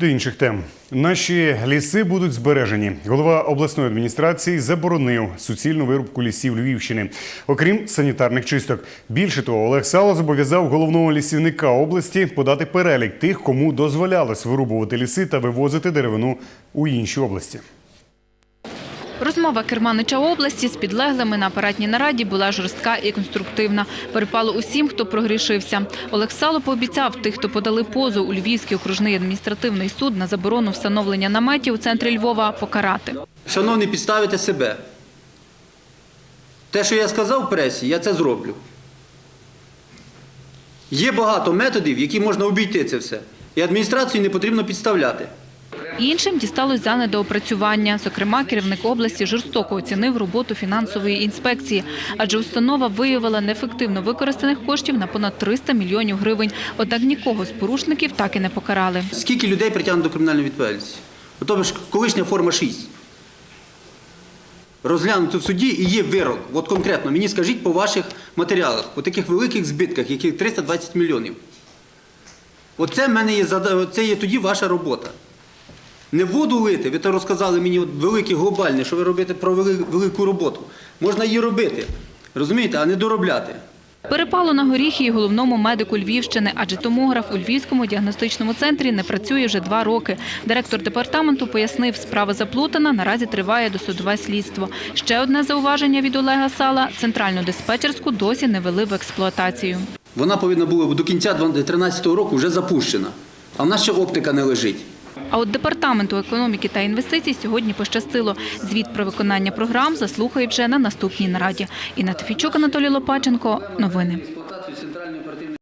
До інших тем. Наші ліси будуть збережені. Голова обласної адміністрації заборонив суцільну вирубку лісів Львівщини, окрім санітарних чисток. Більше того, Олег Сало зобов'язав головного лісівника області подати перелік тих, кому дозволялось вирубувати ліси та вивозити деревину у інші області. Розмова керманича області з підлеглими на апаратній нараді була жорстка і конструктивна. Перепало усім, хто прогрішився. Олег Сало пообіцяв тих, хто подали позов у Львівський окружний адміністративний суд на заборону встановлення наметів у центрі Львова, покарати. Шановні, підставите себе. Те, що я сказав в пресі, я це зроблю. Є багато методів, які можна обійти це все. І адміністрацію не потрібно підставляти. Іншим дісталось за недоопрацювання. Зокрема, керівник області жорстоко оцінив роботу фінансової інспекції, адже установа виявила неефективно використаних коштів на понад 300 мільйонів гривень. Однак нікого з порушників так і не покарали. Скільки людей притягнуто до кримінальної відповідальності? Ото ж колишня форма 6. Розглянуто в суді і є вирок. От конкретно, мені скажіть по ваших матеріалах, по таких великих збитках, яких 320 мільйонів. Оце в мене є це є тоді ваша робота. Не воду лити, ви то розказали мені от велике глобальне, що ви робите про велику роботу. Можна її робити, розумієте, а не доробляти. Перепало на горіхи і головному медику Львівщини, адже томограф у Львівському діагностичному центрі не працює вже два роки. Директор департаменту пояснив, справа заплутана, наразі триває досудове слідство. Ще одне зауваження від Олега Сала – центральну диспетчерську досі не вели в експлуатацію. Вона повинна була до кінця 2013 року вже запущена. А в нас ще оптика не лежить. А от департаменту економіки та інвестицій сьогодні пощастило. Звіт про виконання програм заслухають вже на наступній нараді. Інна Тефійчук, Анатолій Лопаченко. Новини.